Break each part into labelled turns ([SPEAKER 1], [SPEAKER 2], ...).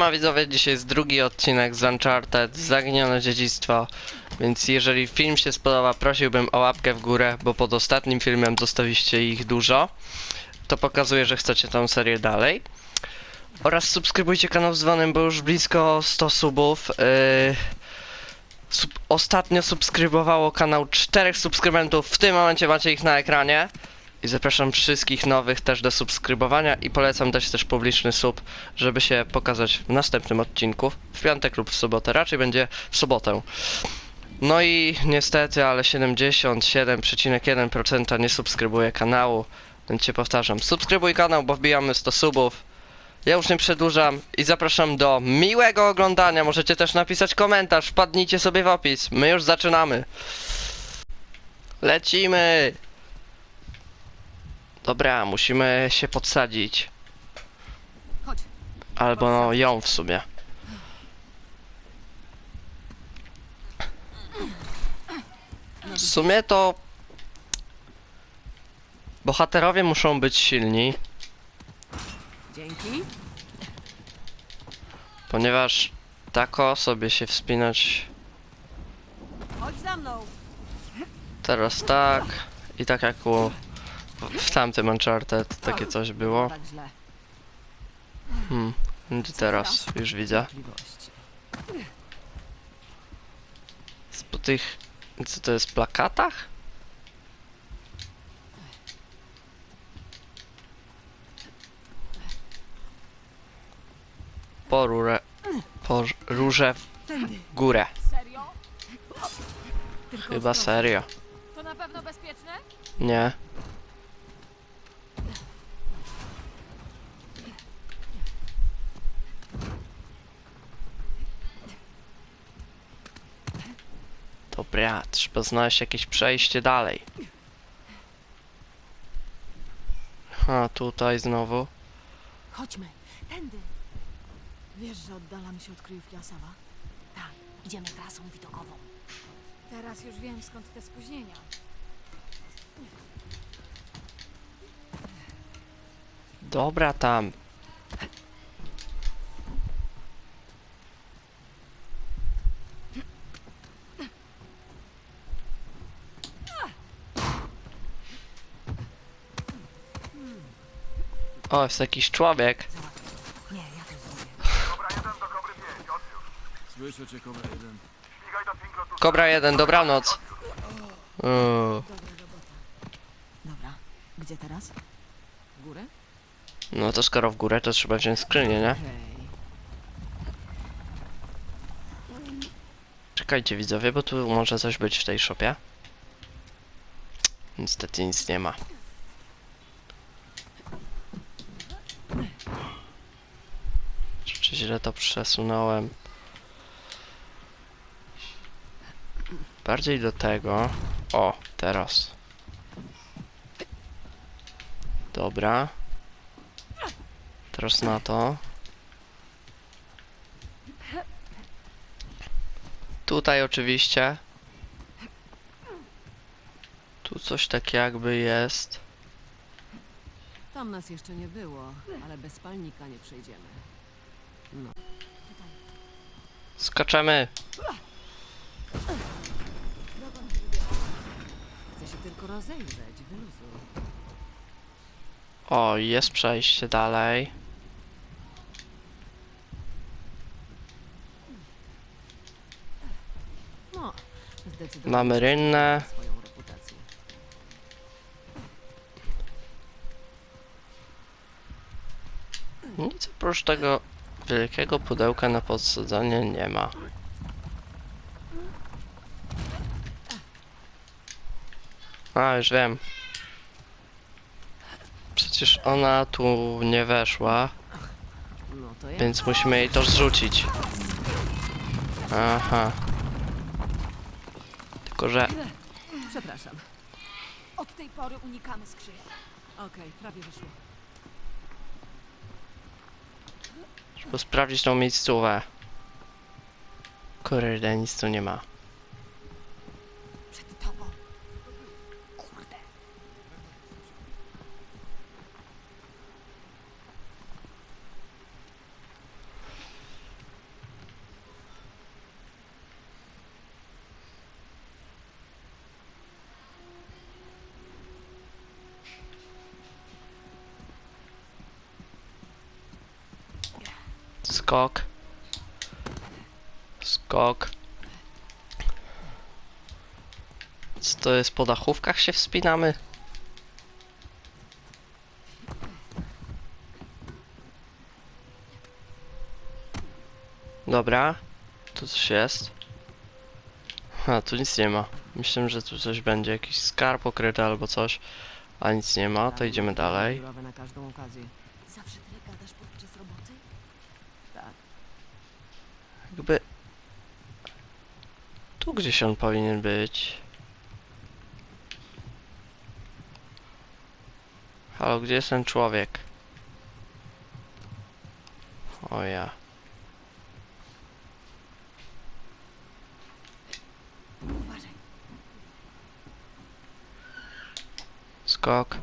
[SPEAKER 1] Siema widzowie, dzisiaj jest drugi odcinek z Uncharted Zaginione Dziedzictwo. Więc jeżeli film się spodoba, prosiłbym o łapkę w górę, bo pod ostatnim filmem zostawiliście ich dużo. To pokazuje, że chcecie tą serię dalej. Oraz subskrybujcie kanał z dzwonem, bo już blisko 100 subów. Yy... Sub ostatnio subskrybowało kanał 4 subskrybentów, w tym momencie macie ich na ekranie i zapraszam wszystkich nowych też do subskrybowania i polecam dać też publiczny sub, żeby się pokazać w następnym odcinku, w piątek lub w sobotę, raczej będzie w sobotę. No i niestety, ale 77,1% nie subskrybuje kanału, więc cię powtarzam, subskrybuj kanał, bo wbijamy 100 subów. Ja już nie przedłużam i zapraszam do miłego oglądania. Możecie też napisać komentarz, wpadnijcie sobie w opis. My już zaczynamy. Lecimy! Dobra, musimy się podsadzić. Albo no, ją w sumie. W sumie to... Bohaterowie muszą być silni,
[SPEAKER 2] Dzięki.
[SPEAKER 1] ponieważ tako sobie się wspinać
[SPEAKER 2] Chodź za mną.
[SPEAKER 1] teraz tak i tak jak u... w tamtym Uncharted takie coś było.
[SPEAKER 2] Tak źle.
[SPEAKER 1] Hmm, i teraz już widzę.
[SPEAKER 2] Możliwości.
[SPEAKER 1] Po tych... co to jest, plakatach? Po rurę... po róże w górę.
[SPEAKER 3] Serio?
[SPEAKER 2] Tylko
[SPEAKER 1] Chyba serio.
[SPEAKER 3] To na pewno bezpieczne?
[SPEAKER 1] Nie. Dobra, trzeba znaleźć jakieś przejście dalej. A tutaj znowu.
[SPEAKER 2] Chodźmy. Tędy. Wiesz, że oddalamy się od kryjówki Asawa? Tak. Idziemy trasą widokową.
[SPEAKER 3] Teraz już wiem skąd te spóźnienia.
[SPEAKER 1] Dobra tam. O, jest jakiś człowiek.
[SPEAKER 2] Nie, ja to zrobię.
[SPEAKER 4] Słyszę cię, Kobra 1.
[SPEAKER 1] Kobra 1, dobranoc. Uuu,
[SPEAKER 2] Dobra. Gdzie teraz? W górę?
[SPEAKER 1] no to skoro w górę, to trzeba wziąć skrzynię, nie? Czekajcie widzowie, bo tu może coś być w tej shopie. Niestety nic nie ma. Źle to przesunąłem? Bardziej do tego. O, teraz. Dobra. Teraz na to. Tutaj oczywiście. Tu coś tak jakby jest.
[SPEAKER 2] Tam nas jeszcze nie było, ale bez palnika nie przejdziemy. No.
[SPEAKER 1] Skaczemy.
[SPEAKER 2] Chcę się tylko rozejrzeć. Wyluzuj.
[SPEAKER 1] O, jest przejście dalej.
[SPEAKER 2] No. Zdecydowanie.
[SPEAKER 1] Mamy rynnę.
[SPEAKER 2] Swoją reputację.
[SPEAKER 1] Nic oprócz tego wielkiego pudełka na podsadzanie nie ma. A, już wiem. Przecież ona tu nie weszła, więc musimy jej to zrzucić. Aha. Tylko, że
[SPEAKER 2] Przepraszam.
[SPEAKER 3] Od tej pory unikamy skrzyni.
[SPEAKER 2] Okej, prawie wyszło.
[SPEAKER 1] Trzeba sprawdzić tą miejscówę. Kurde, nic tu nie ma.
[SPEAKER 3] Przed tobą.
[SPEAKER 2] Kurde.
[SPEAKER 1] Skok. Skok. Co to jest po dachówkach się wspinamy? Dobra. Tu coś jest. A, tu nic nie ma. Myślę, że tu coś będzie, jakiś skarb ukryty albo coś. A nic nie ma, to idziemy dalej.
[SPEAKER 3] Zawsze tyle gadasz podczas roboty?
[SPEAKER 1] Jakby... Tu gdzieś on powinien być. Halo, gdzie jest ten człowiek? O ja. Skok.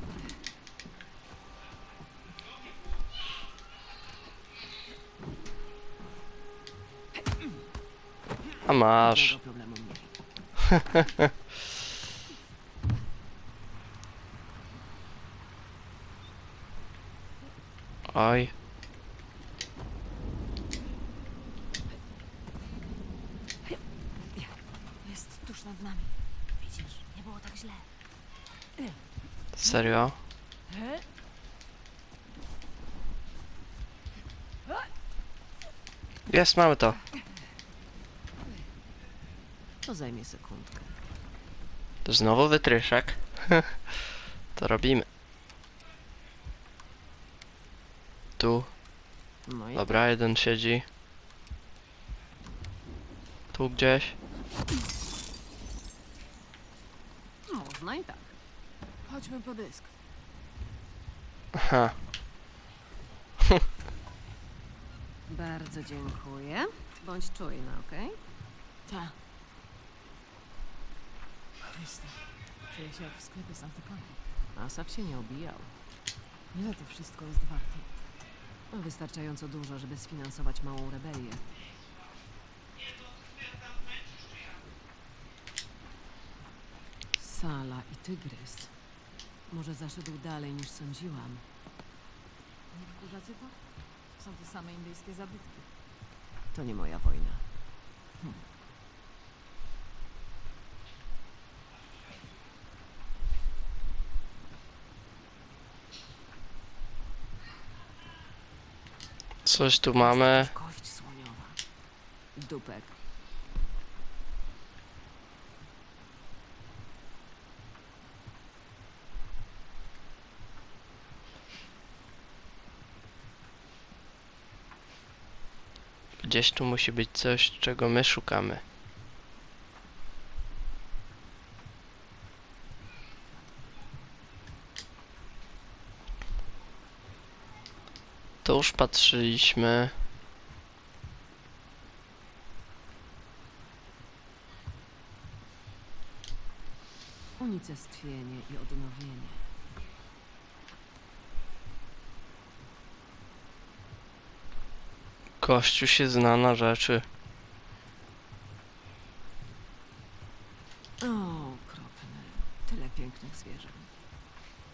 [SPEAKER 1] A masz.
[SPEAKER 5] Problemu mniej.
[SPEAKER 1] Oj.
[SPEAKER 3] Jest tuż nad nami.
[SPEAKER 5] Widzisz, nie było tak źle.
[SPEAKER 1] Serio? Jest, mamy to.
[SPEAKER 5] Zajmie sekundkę.
[SPEAKER 1] To znowu wytryszek. to robimy. Tu.
[SPEAKER 5] No i
[SPEAKER 1] Dobra, jeden siedzi. Tu gdzieś.
[SPEAKER 5] można i tak.
[SPEAKER 3] Chodźmy po dysk.
[SPEAKER 1] Aha.
[SPEAKER 5] Bardzo dziękuję. Bądź czujna, okej?
[SPEAKER 3] Ta. Chryste. Czuję się jak w sklepie z antykami.
[SPEAKER 5] Asap się nie obijał.
[SPEAKER 3] Ile to wszystko jest warte?
[SPEAKER 5] No, Wystarczająco dużo, żeby sfinansować małą rebelię. Sala i tygrys. Może zaszedł dalej niż sądziłam.
[SPEAKER 3] Nie wkurzacie to? Są to same indyjskie zabytki.
[SPEAKER 5] To nie moja wojna.
[SPEAKER 1] Coś tu mamy.
[SPEAKER 5] Kość słoniowa. Dupek.
[SPEAKER 1] Gdzieś tu musi być coś, czego my szukamy. To już patrzyliśmy.
[SPEAKER 5] Unicestwienie i odnowienie.
[SPEAKER 1] Kościół się zna na rzeczy.
[SPEAKER 5] O, okropne. Tyle pięknych zwierząt.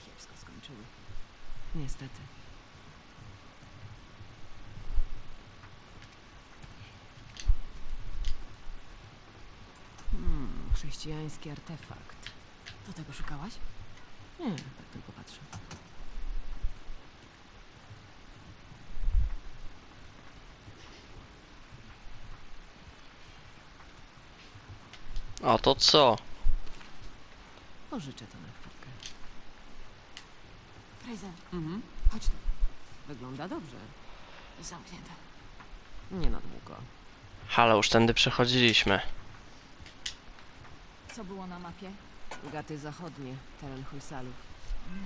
[SPEAKER 5] Kiepsko skończyły. Niestety. Hmm, chrześcijański artefakt.
[SPEAKER 3] Do tego szukałaś?
[SPEAKER 5] Nie, tak tylko patrzę.
[SPEAKER 1] A to co?
[SPEAKER 5] Pożyczę to na chwilkę.
[SPEAKER 3] Fraser,
[SPEAKER 5] Mhm.
[SPEAKER 3] chodź tu.
[SPEAKER 5] Wygląda dobrze.
[SPEAKER 3] Zamknięte.
[SPEAKER 5] Nie na długo.
[SPEAKER 1] Halo, już tędy przechodziliśmy.
[SPEAKER 3] Co było na mapie?
[SPEAKER 5] Gaty zachodnie, teren Hojsalów.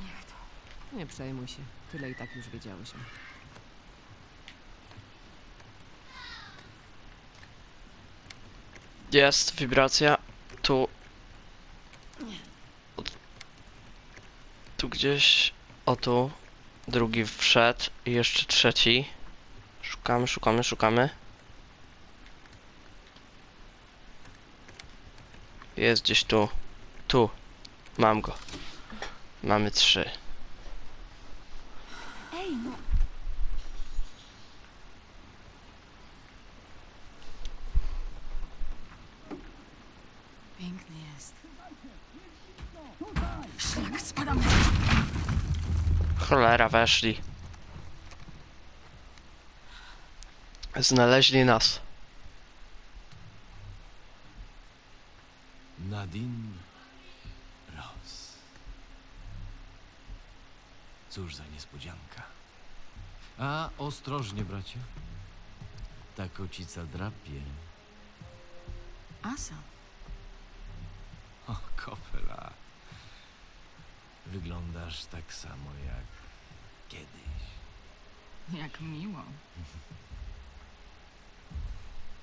[SPEAKER 3] Niech to.
[SPEAKER 5] Nie przejmuj się. Tyle i tak już wiedziałyśmy.
[SPEAKER 1] Jest wibracja. Tu. Tu gdzieś. O tu. Drugi wszedł. I jeszcze trzeci. Szukamy, szukamy, szukamy. Jest gdzieś tu. Tu. Mam go. Mamy trzy.
[SPEAKER 3] No.
[SPEAKER 2] Piękny jest.
[SPEAKER 1] Cholera, weszli. Znaleźli nas.
[SPEAKER 4] Nadine Ross. Cóż za niespodzianka. A ostrożnie, bracie. Ta kocica drapie.
[SPEAKER 2] Asa.
[SPEAKER 4] O, kopela. Wyglądasz tak samo jak kiedyś.
[SPEAKER 3] Jak miło.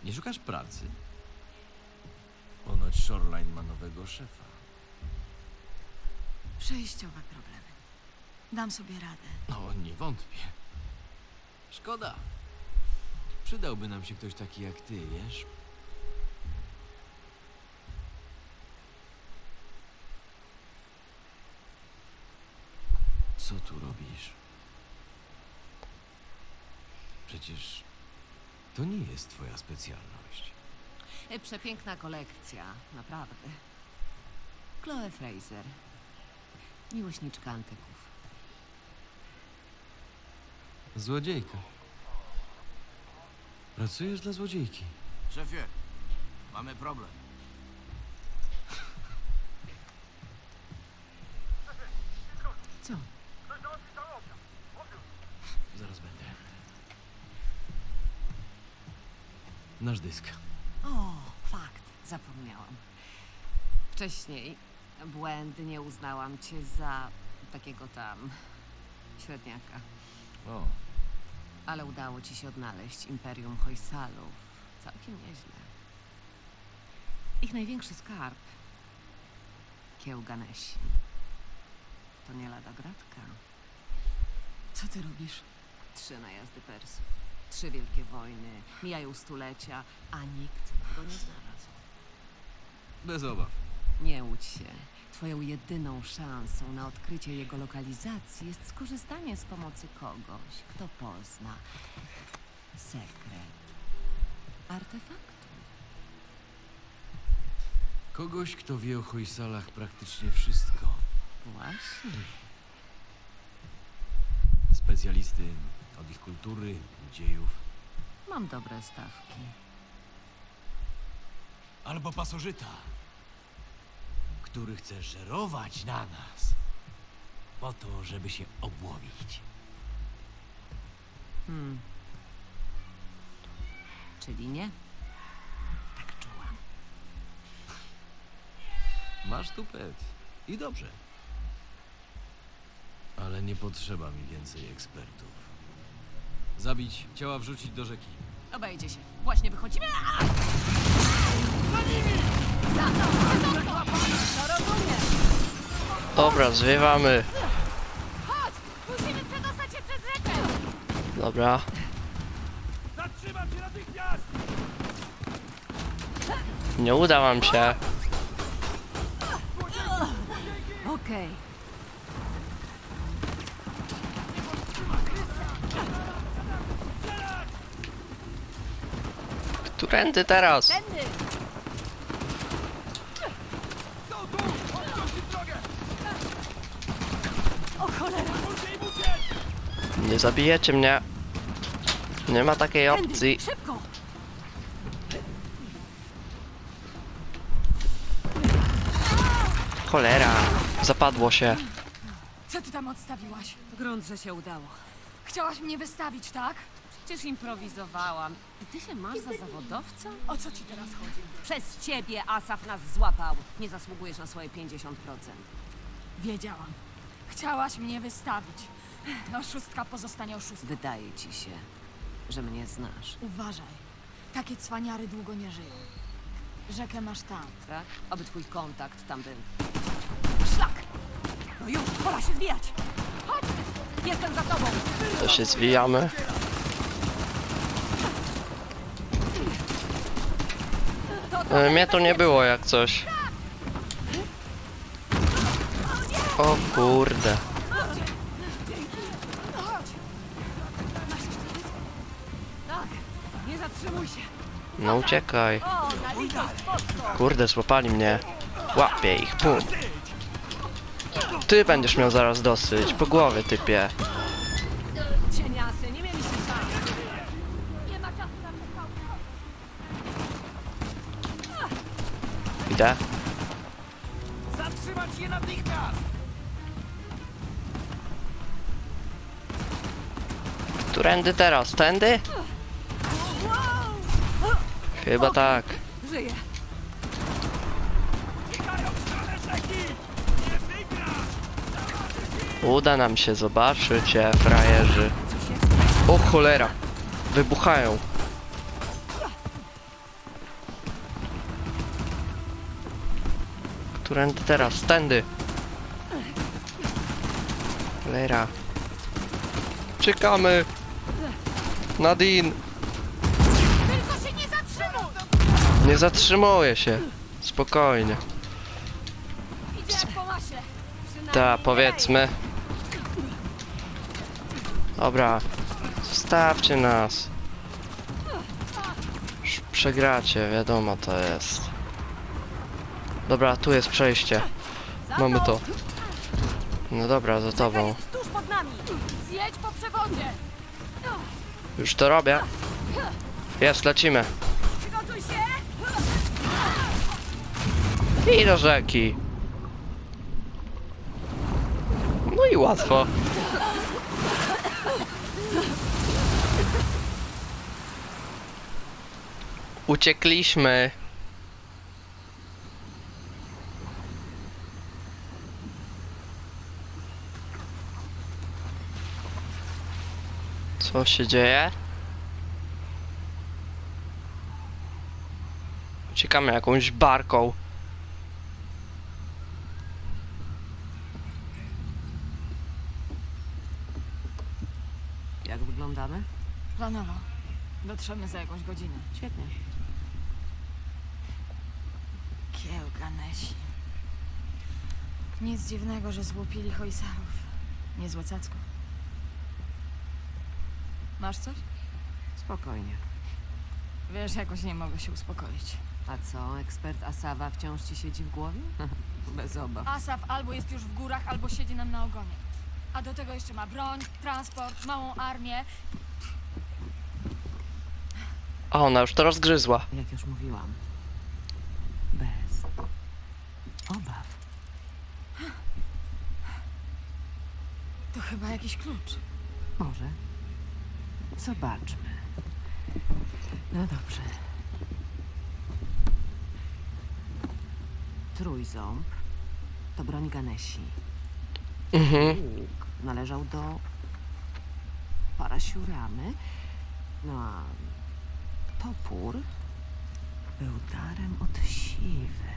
[SPEAKER 4] Nie szukasz pracy? Ponoć Shoreline ma nowego szefa.
[SPEAKER 2] Przejściowe problemy. Dam sobie radę.
[SPEAKER 4] No, nie wątpię. Szkoda. Przydałby nam się ktoś taki jak ty, wiesz? Co tu robisz? Przecież to nie jest twoja specjalność.
[SPEAKER 5] E, Przepiękna kolekcja, naprawdę. Chloe Fraser. Miłośniczka antyków.
[SPEAKER 4] Złodziejka. Pracujesz dla złodziejki.
[SPEAKER 6] Szefie, mamy problem.
[SPEAKER 2] Co?
[SPEAKER 4] Zaraz będę. Nasz dysk.
[SPEAKER 5] O, fakt, zapomniałam. Wcześniej błędnie uznałam cię za takiego tam średniaka.
[SPEAKER 4] O,
[SPEAKER 5] Ale udało ci się odnaleźć Imperium Hojsalów. Całkiem nieźle. Ich największy skarb. Kieł Ganesi. To nie lada gratka.
[SPEAKER 2] Co ty robisz?
[SPEAKER 5] Trzy najazdy Persów. Trzy wielkie wojny. Mijają stulecia, a nikt go nie znalazł.
[SPEAKER 4] bez obaw.
[SPEAKER 5] Nie łudź się. Twoją jedyną szansą na odkrycie jego lokalizacji jest skorzystanie z pomocy kogoś, kto pozna sekret artefaktu.
[SPEAKER 4] Kogoś, kto wie o Hojsalach praktycznie wszystko.
[SPEAKER 5] Właśnie.
[SPEAKER 4] Specjalisty od ich kultury, dziejów.
[SPEAKER 5] Mam dobre stawki.
[SPEAKER 6] Albo pasożyta, który chce żerować na nas po to, żeby się obłowić.
[SPEAKER 5] Hmm. Czyli nie? Tak czułam.
[SPEAKER 4] Masz tu pet. I dobrze. Ale nie potrzeba mi więcej ekspertów. Zabić, ciała wrzucić do rzeki.
[SPEAKER 5] Obejdzie się. Właśnie wychodzimy. A! Za mną! Za mną! To rozumiem!
[SPEAKER 1] Dobra, zwiewamy.
[SPEAKER 5] Musimy przedostać się przez rzekę!
[SPEAKER 1] Dobra.
[SPEAKER 6] Zatrzymam się natychmiast!
[SPEAKER 1] Nie uda wam się.
[SPEAKER 5] Okej.
[SPEAKER 1] Którędy teraz?
[SPEAKER 2] O cholera!
[SPEAKER 1] Nie zabijecie mnie. Nie ma takiej opcji.
[SPEAKER 2] Tędy! Szybko!
[SPEAKER 1] Cholera. Zapadło się.
[SPEAKER 2] Co ty tam odstawiłaś?
[SPEAKER 5] Grunt, że się udało.
[SPEAKER 2] Chciałaś mnie wystawić, tak?
[SPEAKER 5] Przecież improwizowałam. I ty się masz za zawodowca?
[SPEAKER 2] O co ci teraz chodzi?
[SPEAKER 5] Przez ciebie Asaf nas złapał. Nie zasługujesz na swoje 50%.
[SPEAKER 2] Wiedziałam. Chciałaś mnie wystawić. Oszustka pozostanie oszustką.
[SPEAKER 5] Wydaje ci się, że mnie znasz,
[SPEAKER 2] Uważaj. Takie cwaniary długo nie żyją. Rzekę masz tam.
[SPEAKER 5] tak? Aby twój kontakt tam był.
[SPEAKER 2] Szlak! No już, pora się zwijać!
[SPEAKER 5] Chodź! Jestem za tobą!
[SPEAKER 1] To się zwijamy. Mnie tu nie było jak coś. O kurde. No uciekaj. Kurde, złapali mnie. Łapię ich, pum. Ty będziesz miał zaraz dosyć, po głowie typie. Idę.
[SPEAKER 6] Zatrzymać je natychmiast!
[SPEAKER 1] Którędy teraz? Tędy? Chyba tak.
[SPEAKER 2] Żyję.
[SPEAKER 1] Uda nam się, zobaczycie, frajerzy. O cholera. Wybuchają. Którędy teraz? Tędy. Cholera. Czekamy. Nadine.
[SPEAKER 2] Tylko się nie zatrzymuj!
[SPEAKER 1] Nie zatrzymuję się. Spokojnie.
[SPEAKER 2] Idzie po masie.
[SPEAKER 1] Ta, powiedzmy. Dobra. Zostawcie nas. Już Przegracie, wiadomo to jest. Dobra, tu jest przejście. Mamy to. No dobra, za tobą.
[SPEAKER 2] Tuż pod nami. Zjedź po przewodzie.
[SPEAKER 1] Już to robię. Jest, lecimy.
[SPEAKER 2] Przygotuj się.
[SPEAKER 1] I do rzeki. No i łatwo. Uciekliśmy. Co się dzieje? Uciekamy jakąś barką.
[SPEAKER 5] Jak wyglądamy?
[SPEAKER 3] Planowo. Dotrzemy za jakąś godzinę.
[SPEAKER 5] Świetnie.
[SPEAKER 3] Kiełka Nesi. Nic dziwnego, że złupili hojsarów. Niezłe cacko. Masz coś?
[SPEAKER 5] Spokojnie.
[SPEAKER 3] Wiesz, jakoś nie mogę się uspokoić.
[SPEAKER 5] A co, ekspert Asawa wciąż ci siedzi w głowie? Bez obaw.
[SPEAKER 3] Asaf albo jest już w górach, albo siedzi nam na ogonie. A do tego jeszcze ma broń, transport, małą armię.
[SPEAKER 1] A ona już to rozgryzła.
[SPEAKER 5] Jak już mówiłam. Bez obaw.
[SPEAKER 3] To chyba jakiś klucz.
[SPEAKER 5] Może. Zobaczmy. No dobrze. Trójząb to broń Ganesi.
[SPEAKER 1] Mhm.
[SPEAKER 5] Łuk należał do Parasiuramy. No a topór był darem od siwy.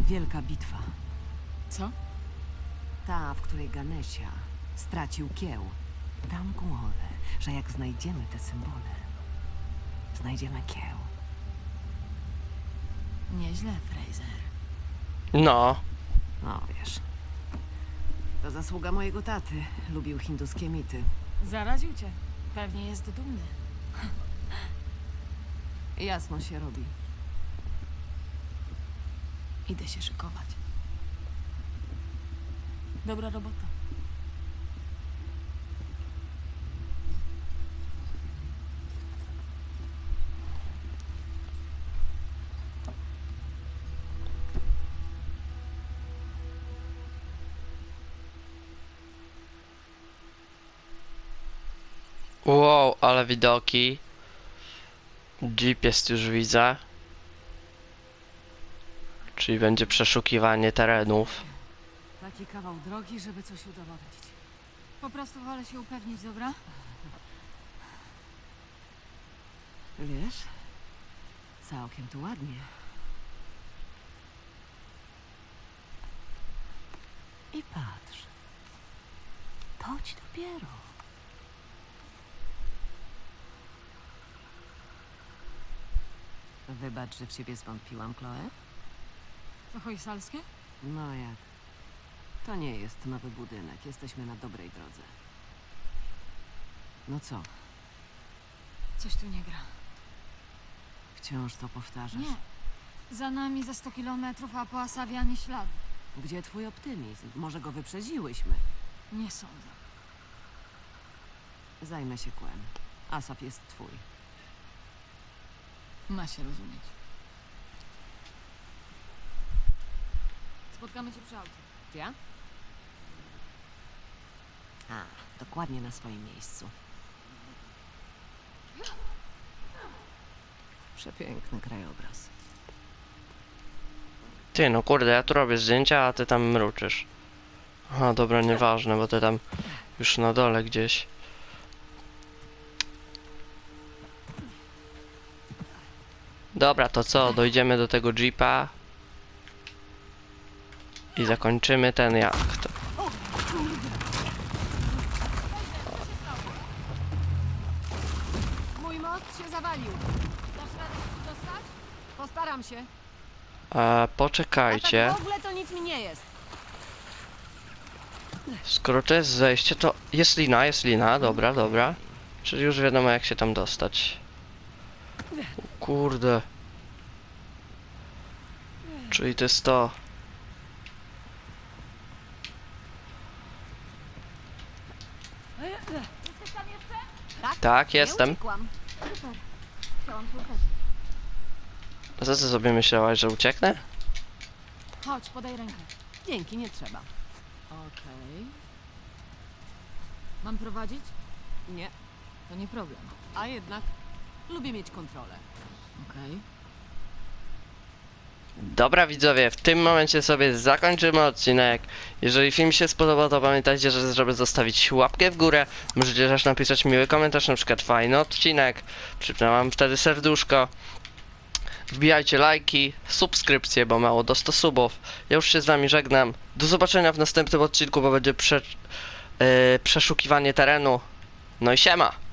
[SPEAKER 5] Wielka bitwa.
[SPEAKER 3] Co?
[SPEAKER 5] Ta, w której Ganesia stracił kieł. Dam głowę, że jak znajdziemy te symbole, znajdziemy kieł.
[SPEAKER 3] Nieźle, Fraser.
[SPEAKER 1] No.
[SPEAKER 5] No wiesz. To zasługa mojego taty. Lubił hinduskie mity.
[SPEAKER 3] Zaraził cię. Pewnie jest dumny.
[SPEAKER 5] Jasno się robi.
[SPEAKER 3] Idę się szykować. Dobra robota.
[SPEAKER 1] Wow, ale widoki. Jeep jest już widzę. Czyli będzie przeszukiwanie terenów.
[SPEAKER 5] Taki kawał drogi, żeby coś udowodnić.
[SPEAKER 3] Po prostu wolę się upewnić, dobra?
[SPEAKER 5] Wiesz? Całkiem tu ładnie. I patrz. To ci dopiero. Wybacz, że w ciebie zwątpiłam, Chloe.
[SPEAKER 3] To hojsalskie?
[SPEAKER 5] No jak? To nie jest nowy budynek. Jesteśmy na dobrej drodze. No co,
[SPEAKER 3] Coś tu nie gra.
[SPEAKER 5] wciąż to powtarzasz?
[SPEAKER 3] Nie. Za nami za 100 kilometrów, a po Asawie ani śladu.
[SPEAKER 5] Gdzie twój optymizm? Może go wyprzedziłyśmy?
[SPEAKER 3] Nie sądzę.
[SPEAKER 5] Zajmę się kłem. Asaf jest twój.
[SPEAKER 3] Ma się rozumieć. Spotkamy cię przy aucie.
[SPEAKER 5] Ja? A, dokładnie na swoim miejscu. Przepiękny krajobraz.
[SPEAKER 1] Ty, no kurde, ja tu robię zdjęcia, a ty tam mruczysz. Aha, dobra, nieważne, bo ty tam już na dole gdzieś. Dobra, to co? Dojdziemy do tego jeepa. I zakończymy ten jacht.
[SPEAKER 5] Zawalił.
[SPEAKER 3] Dasz radę się dostać?
[SPEAKER 5] Postaram się.
[SPEAKER 1] E,
[SPEAKER 5] A
[SPEAKER 1] poczekajcie.
[SPEAKER 5] tak w ogóle to nic mi nie jest.
[SPEAKER 1] Skoro to jest zejście, to jest lina, jest lina, dobra, dobra. Czyli już wiadomo jak się tam dostać. O Kurde. Czyli to jest to. Tak, jestem. A co ty sobie myślałaś, że ucieknę?
[SPEAKER 3] Chodź, podaj rękę.
[SPEAKER 5] Dzięki, nie trzeba.
[SPEAKER 3] Okej. Mam prowadzić?
[SPEAKER 5] Nie,
[SPEAKER 3] To nie problem.
[SPEAKER 5] a jednak lubię mieć kontrolę.
[SPEAKER 3] Okej.
[SPEAKER 1] Dobra widzowie, w tym momencie sobie zakończymy odcinek. Jeżeli film się spodobał, to pamiętajcie, że żeby zostawić łapkę w górę, możecie też napisać miły komentarz, na przykład fajny odcinek, przypnęłam wtedy serduszko. Wbijajcie lajki, subskrypcje, bo mało do 100 subów. Ja już się z wami żegnam. Do zobaczenia w następnym odcinku, bo będzie prze, yy, przeszukiwanie terenu. No i siema!